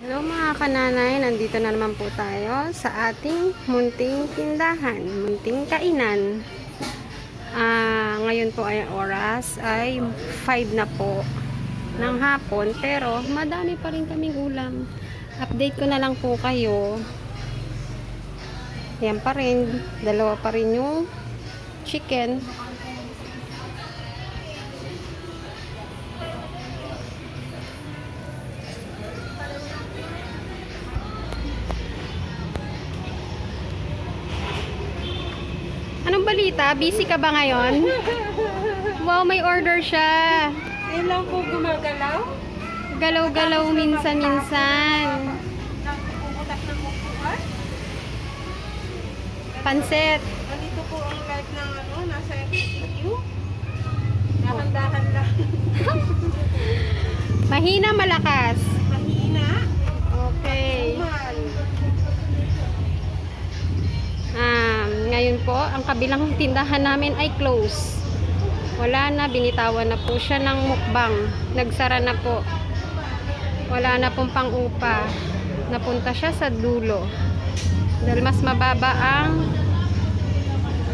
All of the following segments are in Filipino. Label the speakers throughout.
Speaker 1: Hello mga kananay, nandito na naman po tayo sa ating munting tindahan, munting kainan. Ah, ngayon po ay oras ay 5 na po ng hapon pero madami pa rin kaming ulam. Update ko na lang po kayo. Yan pa rin, dalawa pa rin yung chicken. Balita? Busy ka ba ngayon? Wow, may order siya.
Speaker 2: Ayun lang po gumagalaw.
Speaker 1: Galaw-galaw minsan-minsan. Pansit.
Speaker 2: Nandito po ang live ng ano, nasa FCQ. Dahan-dahan lang.
Speaker 1: Mahina, malakas. Po, ang kabilang tindahan namin ay close. Wala na, binitawan na po siya ng mukbang. Nagsara na po. Wala na pong pang-upa. Napunta siya sa dulo. Dahil mas mababa ang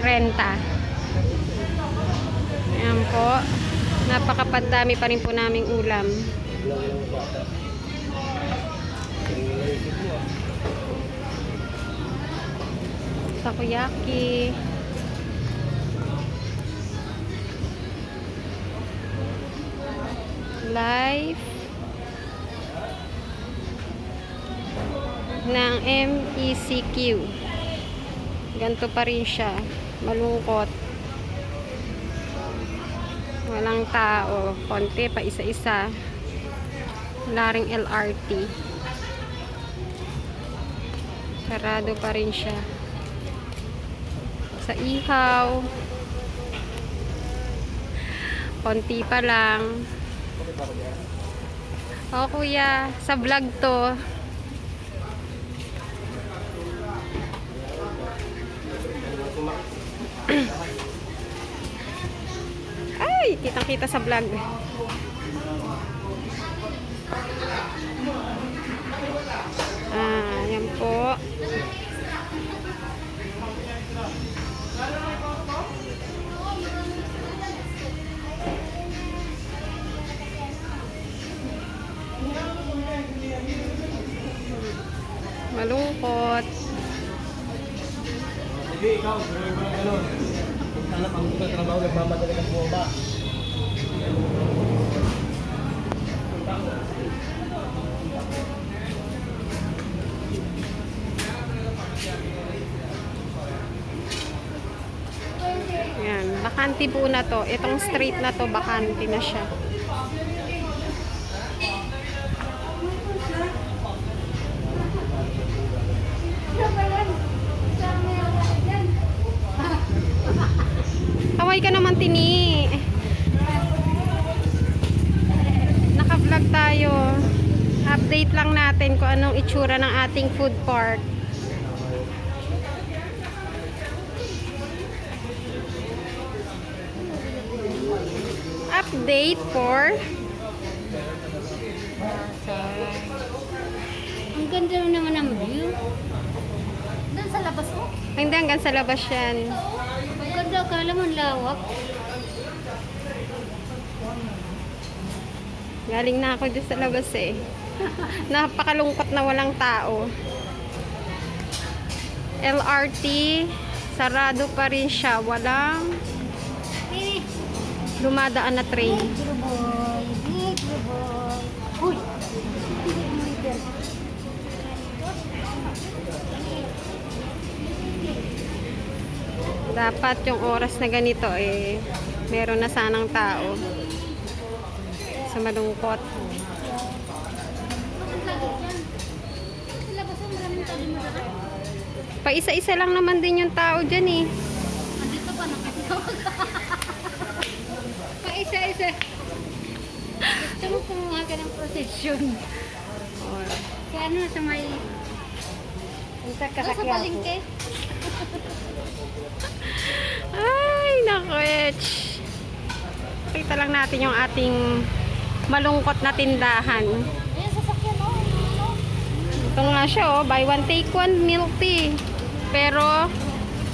Speaker 1: renta. Ayan po. Napakapadami pa rin po naming ulam. Takoyaki. Life ng MECQ. Ganto pa rin siya. Malungkot. Walang tao. Konti pa isa-isa. Wala ring LRT. Sarado pa rin siya sa ihaw. Konti pa lang. O kuya, sa vlog to. Ay, kitang-kita sa vlog. Malungkot.
Speaker 3: Sige, ikaw, mo ng gano'n. Kung tanap ang buka trabaho, nagmamadali kang bumaba.
Speaker 1: Yan, bakante po na to. Itong street na to, bakante na siya. Ka naman, Tini. Naka-vlog tayo. Update lang natin kung anong itsura ng ating food park. update for
Speaker 4: Ang ganda naman ng view. Doon sa labas oh.
Speaker 1: hindi hanggang sa labas yan
Speaker 4: Ang ganda, akala mo lawak.
Speaker 1: galing na ako dito sa labas eh. Napakalungkot na walang tao. LRT sarado pa rin siya. Walang dumadaan na train dapat yung oras na ganito eh meron na sanang tao sa malungkot pa isa-isa lang naman din yung tao dyan eh
Speaker 4: Andito pa nakatawag. Pa isa-isa. Gusto mo kumuha ka ng prosesyon.
Speaker 1: Or,
Speaker 4: Kaya ano sa may...
Speaker 1: Punta ka
Speaker 4: Ano sa palengke?
Speaker 1: Ay, nakwetch. Kita lang natin yung ating malungkot na tindahan.
Speaker 4: Sasakyan oh. Ano?
Speaker 1: na siya oh, buy one take one milk tea. Pero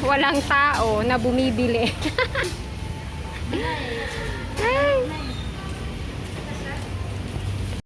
Speaker 1: walang tao na bumibili.